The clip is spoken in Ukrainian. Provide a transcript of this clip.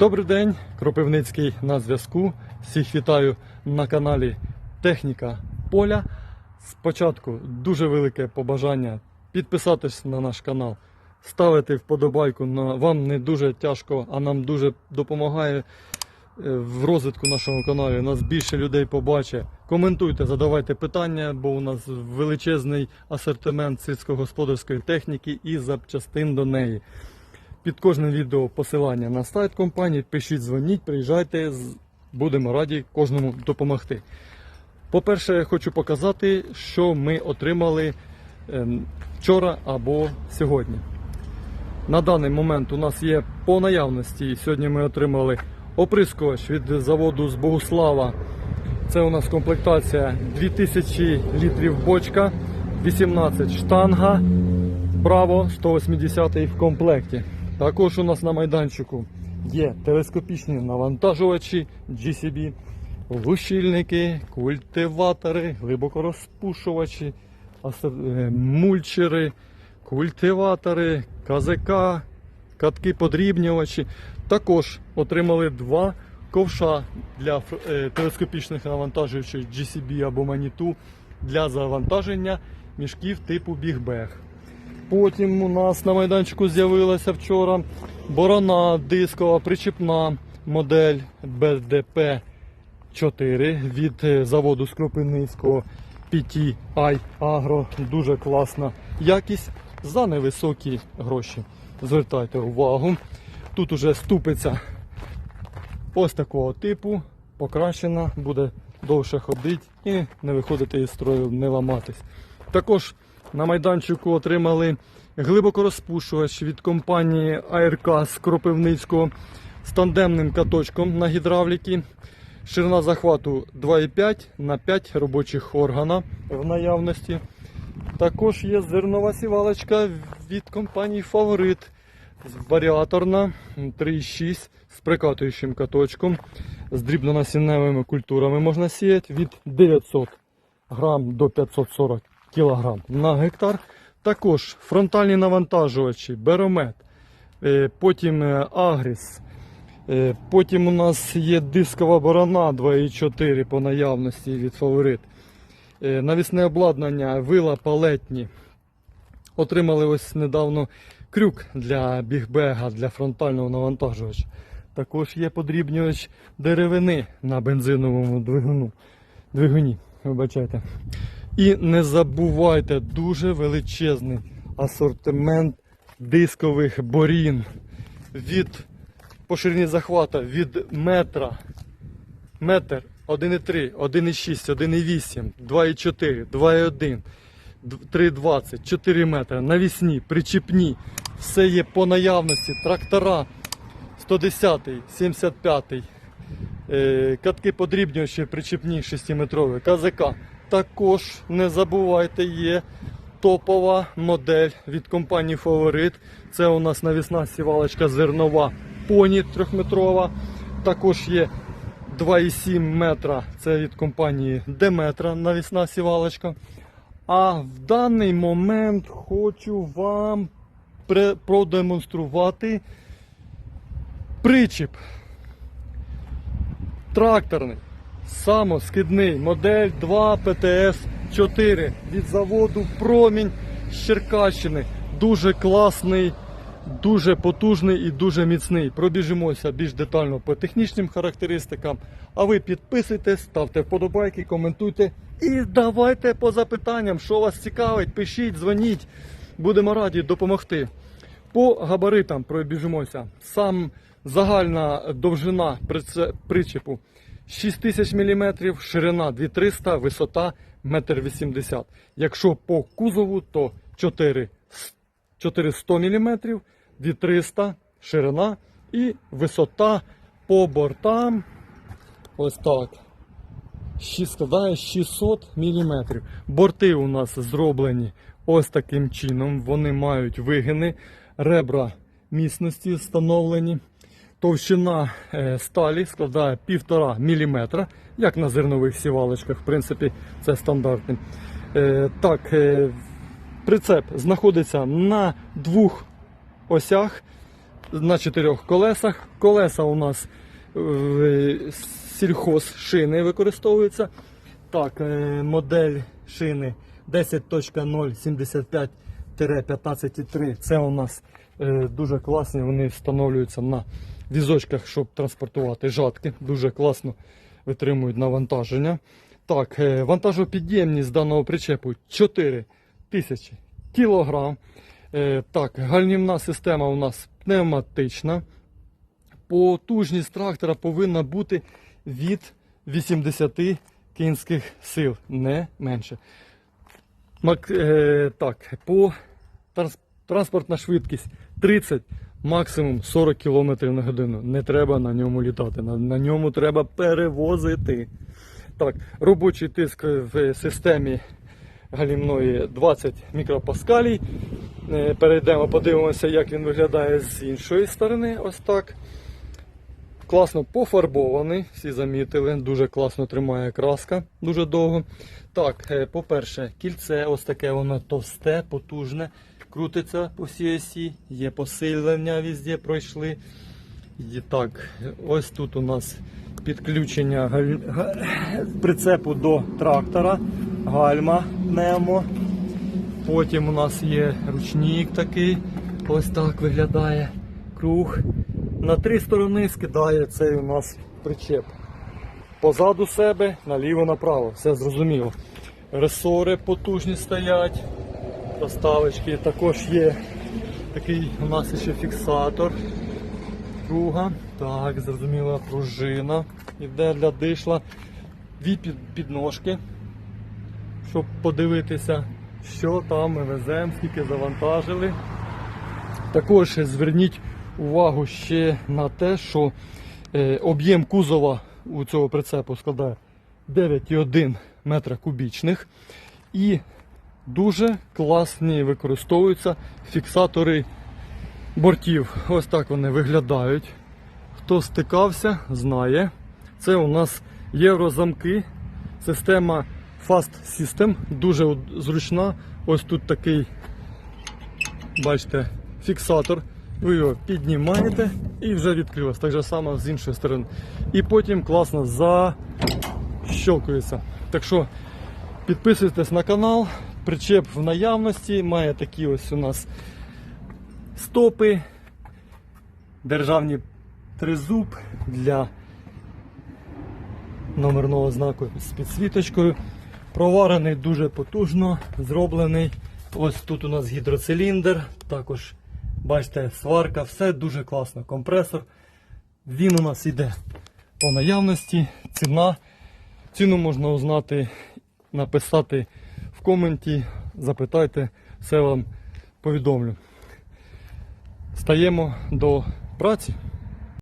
Добрий день, Кропивницький на зв'язку. Всіх вітаю на каналі Техніка Поля. Спочатку дуже велике побажання підписатись на наш канал, ставити вподобайку. Вам не дуже тяжко, а нам дуже допомагає е, в розвитку нашого каналу. Нас більше людей побачить. Коментуйте, задавайте питання, бо у нас величезний асортимент сільськогосподарської техніки і запчастин до неї. Під кожним відео посилання на сайт компанії. Пишіть, дзвоніть, приїжджайте. Будемо раді кожному допомогти. По-перше, я хочу показати, що ми отримали ем, вчора або сьогодні. На даний момент у нас є по наявності. Сьогодні ми отримали оприскувач від заводу з Богуслава. Це у нас комплектація 2000 літрів бочка, 18 штанга, Браво 180 в комплекті. Також у нас на майданчику є телескопічні навантажувачі GCB, лущильники, культиватори, глибокорозпушувачі, е, мульчери, культиватори, КЗК, катки подрібнювачі. Також отримали два ковша для е, телескопічних навантажувачів GCB або Manitou для завантаження мішків типу Big Потім у нас на майданчику з'явилася вчора борона дискова причіпна модель BDP 4 від заводу з Кропивницького PTI Agro. Дуже класна якість за невисокі гроші. Звертайте увагу. Тут уже ступиця ось такого типу, покращена, буде довше ходити і не виходити із строю, не ламатись. Також на майданчику отримали глибокорозпушувач від компанії АРК з Кропивницького з тандемним каточком на гідравліки. Ширина захвату 2,5 на 5 робочих органа в наявності. Також є зернова сівалочка від компанії Фаворит. Варіаторна 3,6 з прикатуючим каточком. З дрібнонасінневими культурами можна сіяти від 900 грам до 540 кг на гектар. Також фронтальні навантажувачі, беромет, е, потім е, агріс. Е, Потім у нас є дискова борона 2,4 по наявності від фаворит. Навісне обладнання, вила палетні. Отримали ось недавно крюк для бігбега, для фронтального навантажувача. Також є подрібнювач деревини на бензиновому двигуну. двигуні. Вибачайте. І не забувайте дуже величезний асортимент дискових борін від по ширині захвата від метра, метр 1,3, 1,6, 1,8, 2,4, 2,1, 3,20, 4 метри, навісні, причіпні. Все є по наявності. Трактора 110, 75, е, катки подрібнювачі причіпні 6-метрові, КЗК. Також не забувайте, є топова модель від компанії Фаворит. Це у нас навісна сівалочка зернова поні 3-метрова. Також є 2,7 метра. Це від компанії Деметра навісна сівалочка. А в даний момент хочу вам продемонструвати причіп тракторний, самоскидний модель 2 ПТС-4 від заводу Промінь з Черкащини. Дуже класний, дуже потужний і дуже міцний. Пробіжимося більш детально по технічним характеристикам. А ви підписуйтесь, ставте вподобайки, коментуйте і давайте по запитанням, що вас цікавить, пишіть, дзвоніть. Будемо раді допомогти. По габаритам пробіжимося. Сам загальна довжина причепу 6000 мм, ширина 2300, висота 1,80 м. Якщо по кузову, то 400 мм, 2300 ширина і висота по бортам. Ось так. складає 600 мм. Борти у нас зроблені ось таким чином. Вони мають вигини, ребра міцності встановлені. Товщина е, сталі складає 1,5 мм, як на зернових сівалочках, в принципі, це стандартне. Так, е, прицеп знаходиться на двох осях. на чотирьох колесах. Колеса у нас е, сільхоз шини використовуються. Так, модель шини 10.075-15,3. Це у нас дуже класні. Вони встановлюються на візочках, щоб транспортувати жатки. Дуже класно витримують навантаження. Так, е, вантажопідємність даного причепу 4 тисячі кілограм. Е, Так, гальмівна система у нас пневматична. Потужність трактора повинна бути від 80 кінських сил, не менше. Е, так, по транспортна швидкість 30, максимум 40 км на годину. Не треба на ньому літати. На, на ньому треба перевозити. Так, робочий тиск в системі галімної 20 мікропаскалій. Е, Перейдемо, подивимося, як він виглядає з іншої сторони. Ось так. Класно пофарбований, всі замітили, дуже класно тримає краска, дуже довго. Так, е, по-перше, кільце ось таке воно товсте, потужне, крутиться по всій осі, є посилення везде пройшли. І так, ось тут у нас підключення галь- га- прицепу до трактора, гальма пневмо. Потім у нас є ручник такий, ось так виглядає круг. На три сторони скидає цей у нас причеп. Позаду себе, наліво направо, все зрозуміло. Ресори потужні стоять, поставочки. Також є такий у нас ще фіксатор круга. Так, зрозуміло, пружина йде для дишла. Дві підножки, щоб подивитися, що там ми веземо, скільки завантажили. Також зверніть увагу ще на те, що е, об'єм кузова у цього прицепу складає 9,1 метра кубічних. І дуже класні використовуються фіксатори бортів. Ось так вони виглядають. Хто стикався, знає. Це у нас єврозамки, система Fast System, дуже зручна. Ось тут такий бачите, фіксатор. Ви його піднімаєте і вже відкрилось. Так же само з іншої сторони. І потім класно защелкується. Так що підписуйтесь на канал. Причеп в наявності. Має такі ось у нас стопи, державні тризуб для номерного знаку з підсвіточкою. Проварений дуже потужно, зроблений. Ось тут у нас гідроциліндр, також бачите, сварка, все дуже класно. Компресор. Він у нас йде по наявності. Ціна. Ціну можна узнати, написати в коменті, запитайте, все вам повідомлю. Стаємо до праці.